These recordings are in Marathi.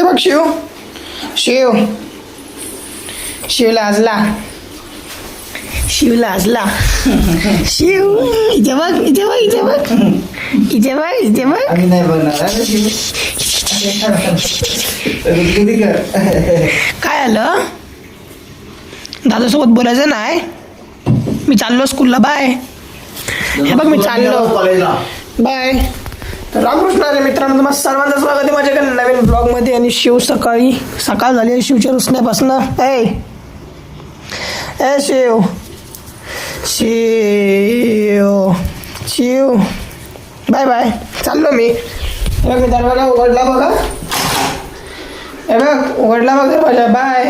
इथे बघ शिव. शिव. शिव लाजला. शिव लाजला. शिव इथे बघ इथे बघ इथे बघ. इथे बघ इथे बघ. आम्ही नाही बघणार. शिव. किती कर. काय आलं? दादासोबत बोलायचं नाही. मी चाललो स्कूलला बाय हे बघ मी चाललो. कॉलेजला बाय रामकृष्ण अरे मित्रांनो तुम्हाला सर्वांचं स्वागत आहे माझ्या नवीन ब्लॉगमध्ये आणि शिव सकाळी सकाळ झाली आहे शिवच्या रुसण्यापासनं. ए! ए शिव! शिव! शिव! Bye bye. चाललो मी. बघ मी दरवाजा उघडला बघा. हे बघ उघडला बघ दरवाजा. बाय.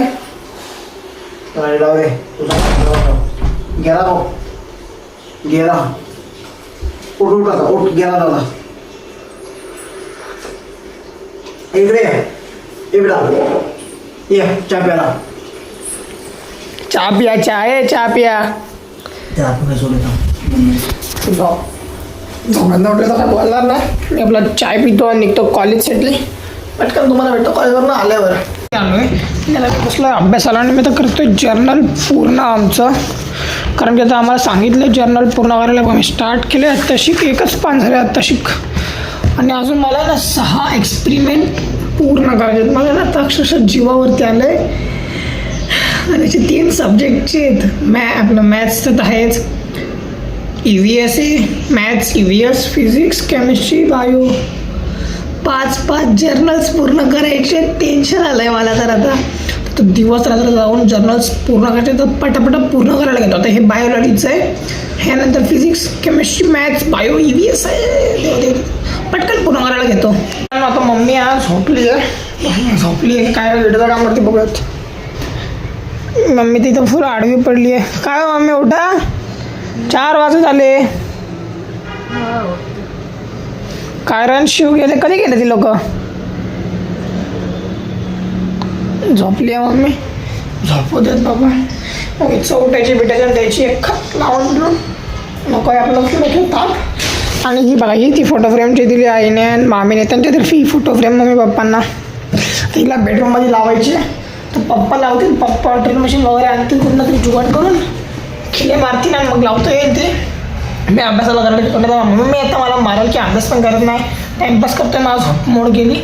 गेला भाऊ. गेला. उठ उठ आता उठ. गेला दादा. इकडे. इकडा ये चहा प्याला चहा पिया चहा आहे चहा पिया त्या आतमध्ये सोडून झोपांना उठलं तर काय बोलणार नाही मी आपला चाय पितो आणि निघतो कॉलेजसाठी पटकन तुम्हाला भेटतो कॉलेजवरून आल्यावर. आलोय. त्याला बसलो अभ्यासाला आणि मी तर करतोय जर्नल पूर्ण आमचं. कारण की आता आम्हाला सांगितलं जर्नल पूर्ण करायला आम्ही स्टार्ट केले शिक एकच पान झाले शिक आणि अजून मला ना सहा एक्सपेरिमेंट पूर्ण करायचे आहेत. मला ना आता अक्षरशः जीवावरती आलं आहे आणि याचे तीन सब्जेक्टचे आहेत. मॅ आपलं मॅथ्स तर आहेच. E V S A maths E V S physics chemistry bio पाच पाच जर्नल्स पूर्ण करायचे. टेन्शन आलं आहे मला तर आता. तर दिवस रात्र जाऊन जर्नल्स पूर्ण करायचे तर पटापट पूर्ण करायला घेतो आता हे बायोलॉजीचं आहे. ह्यानंतर physics chemistry maths bio E V S आहे. पटकन पूर्ण करायला घेतो. आता मम्मी आज झोपली आहे. झोपली आहे. काय व्हिडिओचं काम करते बघूयात. मम्मी तिथं फुल आडवी पडली आहे. काय हो मम्मी उठा. चार वाजत आले कारण शिव गेले? कधी गेले ती लोक? झोपली आहे मम्मी. झोपू देत बाबा. मग चौट्याची बिट्याच्या द्यायची एक खत लावून बिलून नको आहे आपलं फिरत ताप आणि ही बघा ही ती फोटो फ्रेमची दिली आईने आणि मामीने त्यांच्यातर्फे ही फोटो फ्रेम मम्मी पप्पांना. तिला बेडरूममध्ये लावायची तर पप्पा लावतील पप्पा ड्रिल मशीन वगैरे आणतील कुठलं तरी जुगाड करून. खिले मारतील आणि मग लावतो येईल ते. मी अभ्यासाला करत तिकडे मम्मी आता मला मारेल की अभ्यास पण करत नाही. टाइमपास करतोय माझं. झोप मोड गेली.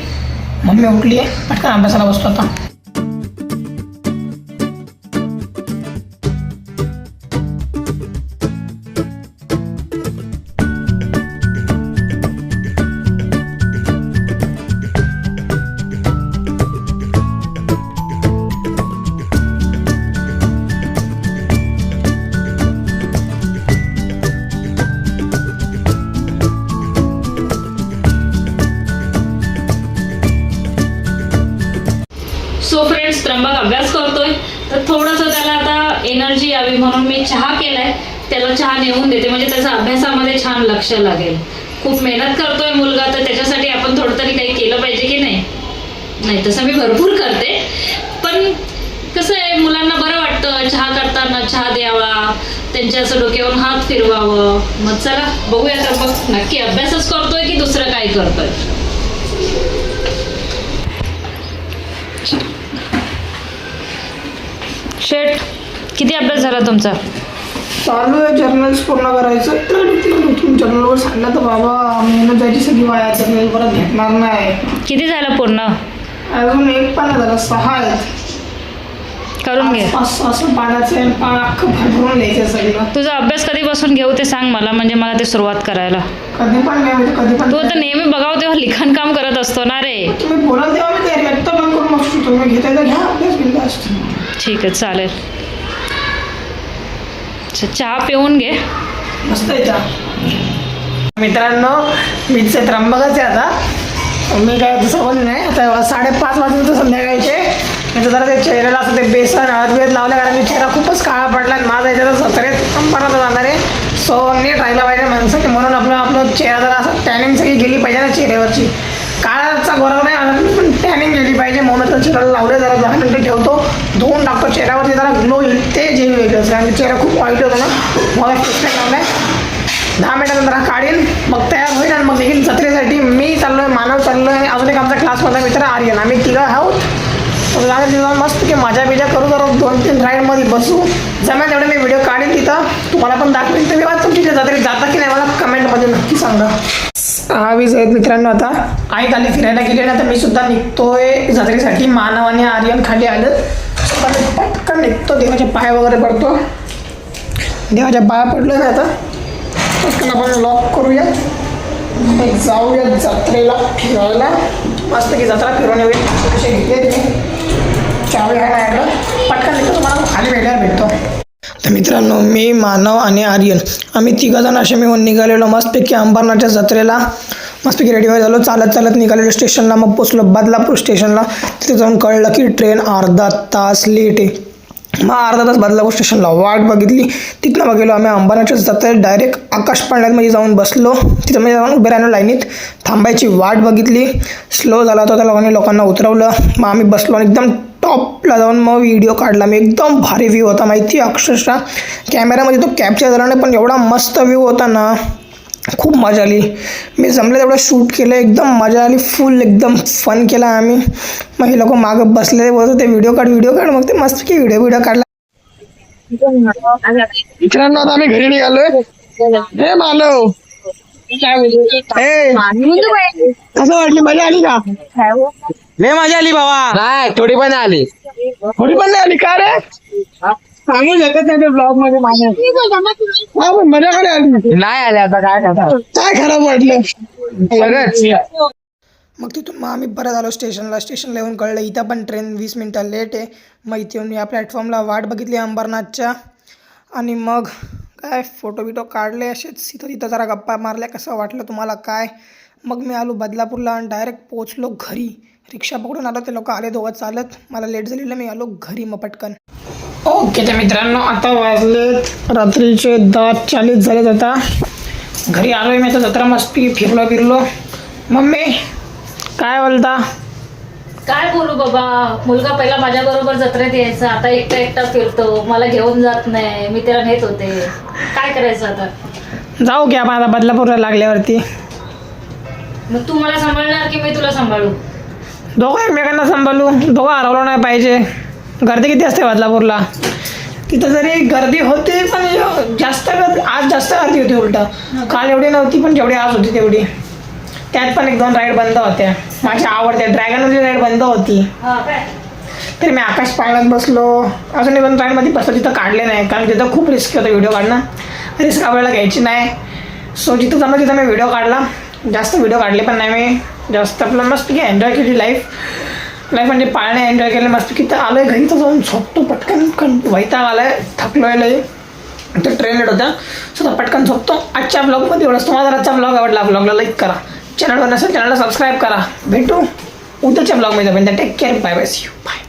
मम्मी उठली आहे. पटकन अभ्यासाला बसतो आता. सो फ्रेंड्स त्र्यंबक अभ्यास करतोय. तर थोडंसं त्याला आता एनर्जी यावी म्हणून मी चहा केलाय. त्याला चहा नेऊन देते. म्हणजे त्याचा अभ्यासामध्ये छान लक्ष लागेल. खूप मेहनत करतोय मुलगा तर त्याच्यासाठी आपण थोडं तरी काही केलं पाहिजे की नाही? नाही तसं मी भरपूर करते. पण कसं आहे मुलांना बरं वाटतं चहा करताना चहा द्यावा त्यांच्या असं डोक्यावरून हात फिरवावं. मग चला बघूया तर मग नक्की अभ्यासच करतोय की दुसरं काय करतोय? शेट किती अभ्यास झाला तुमचा? चालू आहे जर्नल्स पूर्ण करायचं. तर जर्नलवर सांगला तर बाबा मेहनत जायची सगळी वाया जर्नल परत भेटणार नाही. किती झालं पूर्ण? अजून एक पान झालं सहा आहेत. करून घे. असं अख्खं भरून सगळं. तुझा अभ्यास कधीपासून घेऊ ते सांग मला म्हणजे मला ते सुरुवात करायला. कधी पण नाही म्हणजे कधी पण तू आता नेहमी बघावं तेव्हा लिखाण काम करत असतो ना रे. तुम्ही बोलाल तेव्हा मी तयारी पण करून तुम्ही घेताय तर घ्या अभ्यास बिंदास्त ठीक आहे चालेल. अच्छा, चहा पिऊन घे. मस्त आहे चहा. मित्रांनो मीच आहे त्र्यंबकच आहे आता. मी काय तसं पण नाही. आता साडेपाच वाजता संध्याकाळचे म्हणजे जरा ते चेहऱ्याला असं ते बेसन हळद बिळद लावलं कारण मी चेहरा खूपच काळा पडला आणि माझा याच्यात सत्रेत कंपनात जाणार आहे. सो नीट राहिला पाहिजे माणसाने म्हणून आपलं आपलं चेहरा जरा असं टॅनिंग सगळी गेली पाहिजे ना चेहऱ्यावरची. काळाचा गौरव नाही आणि पण टॅनिंग गेली पाहिजे म्हणून तर चेहऱ्याला लावले जरा दहा मिनटं ठेवतो धुवून टाकतो चेहऱ्यावरती जरा ग्लो येईल ते जे वेगळं असेल आणि चेहरा खूप वाईट होतो ना. मला फेस लावलाय दहा मिनिटानंतर हा काढेन मग तयार होईल आणि मग देखील जत्रेसाठी मी चाललोय मानव चाललोय. अजून एक आमचा क्लासमधला मित्र आर्यन. आम्ही तिघं आहोत. मस्त की मजा बिजा करू करू दोन तीन राईडमध्ये बसू. जमेल तेवढे मी व्हिडिओ काढीन तिथं. तुम्हाला पण दाखवेन. तुम्ही बघा तुमची जत्रेत जाता की नाही मला कमेंटमध्ये नक्की सांगा. हा वीज आहेत मित्रांनो आता. आई खाली फिरायला गेले ना तर मी सुद्धा निघतोय. जत्रेसाठी मानव आणि आर्यन खाली आलं. पटकन निघतो देवाचे पाय वगैरे पडतो. देवाच्या पाया पडलं का आता पटकन आपण लॉक करूया. जाऊया जत्रेला फिरायला. मस्त की जत्रा फिरून येऊया. कसे घेतले तुम्ही चावी पटकन निघतो तुम्हाला खाली भेटायला भेटतो. तर मित्रांनो मी मानव आणि आर्यन आम्ही तिघंजण असे मिळून निघालेलो मस्तपैकी अंबरनाथच्या जत्रेला. मस्तपैकी रेडी वगैरे झालो. चालत चालत निघालेलो स्टेशनला मग पोचलो बदलापूर स्टेशनला तिथे जाऊन कळलं की ट्रेन अर्धा तास लेट आहे. मग अर्धा तास बदलापूर स्टेशनला वाट बघितली. तिथनं बघितलो आम्ही अंबरनाथच्या जत्रेत डायरेक्ट आकाश म्हणजे जाऊन बसलो. तिथं म्हणजे जाऊन उभे राहिलो लाईनीत. थांबायची वाट बघितली. स्लो झाला होता त्या लोकांनी लोकांना उतरवलं. मग आम्ही बसलो आणि एकदम टॉपला जाऊन मग व्हिडिओ काढला. मी एकदम भारी व्ह्यू होता. माहिती आहे अक्षरशः कॅमेरामध्ये तो कॅप्चर झाला नाही पण एवढा मस्त व्ह्यू होता ना खूप मजा आली. मी जमलं तेवढं शूट केलं एकदम मजा आली फुल एकदम फन केला आम्ही. मग हे लोक मागं बसले बोलत होते व्हिडिओ काढ व्हिडिओ काढ. मग ते मस्त की व्हिडिओ व्हिडिओ काढला. मित्रांनो आता आम्ही घरी निघालोय. हे मानव कसं असं वाटली? मजा आली का? लय मजा आली बाबा नाही थोडी पण आली. थोडी पण नाही आली का रे? सांगू शकत नाही ब्लॉगमध्ये माझ्या हा पण मजा कडे आली? नाही आले आता काय करता काय खराब वाटलं? सगळंच मग तिथून मग आम्ही परत आलो स्टेशनला. स्टेशनला येऊन कळलं इथं पण ट्रेन वीस मिनटं लेट आहे. मग इथे येऊन या प्लॅटफॉर्मला वाट बघितली अंबरनाथच्या. आणि मग काय फोटो बिटो काढले असेच. इथं तिथं जरा गप्पा मारल्या कसं वाटलं तुम्हाला काय? मग मी आलो बदलापूरला आणि डायरेक्ट पोचलो घरी. रिक्षा पकडून आलो ते लोक आले दोघं चालत. मला लेट झालेलं मी आलो घरी मग पटकन ओके तर मित्रांनो आता वाजलेत रात्रीचे दहा चाळीस झालेत आता. घरी आलो आहे मी आता जत्रा मस्ती फिरलो फिरलो मम्मी काय बोलता? काय बोलू बाबा? मुलगा पहिला माझ्या बरोबर जत्रेत यायचा आता एकटा एकटा फिरतो. मला घेऊन जात नाही मी त्याला नेत होते. काय करायचं आता? जाऊ की आपण आता बदलापूरला लागल्यावरती. मग तू मला सांभाळणार की मी तुला सांभाळू? दोघं एकमेकांना सांभाळू दोघं हरवलं नाही पाहिजे. गर्दी किती असते बदलापूरला? तिथं जरी गर्दी होती पण जास्त गर्दी आज जास्त गर्दी होती उलटं. काल एवढी नव्हती पण जेवढी आज होती तेवढी. त्यात पण एक दोन राईड बंद होत्या. माझ्या आवडत्या ड्रॅगनवरची राईड बंद होती. हा काय? तरी मी आकाश पाळण्यात बसलो. अजून पण राईडमध्ये बसलो तिथं काढले नाही कारण तिथं खूप रिस्क होतं व्हिडिओ काढणं. रिस्क आपल्याला घ्यायची नाही. सो जिथं जमलं तिथं मी व्हिडिओ काढला. जास्त व्हिडिओ काढले पण नाही मी. जास्त आपलं मस्त की एन्जॉय केली लाईफ लाईफ म्हणजे पाळणे एन्जॉय केलं मस्त की तर आहे घरी तर जाऊन झोपतो पटकन कण वैताग आलाय आहे लई तर ट्रेन लेट होत्या. सो पटकन झोपतो. आजच्या ब्लॉगमध्ये एवढंच. तुम्हाला जर आजचा ब्लॉग आवडला ब्लॉगला लाईक करा. चॅनलवर नसेल चॅनलला सबस्क्राईब करा. भेटू. उद्याच्या ब्लॉगमध्ये पण take care bye bye see you bye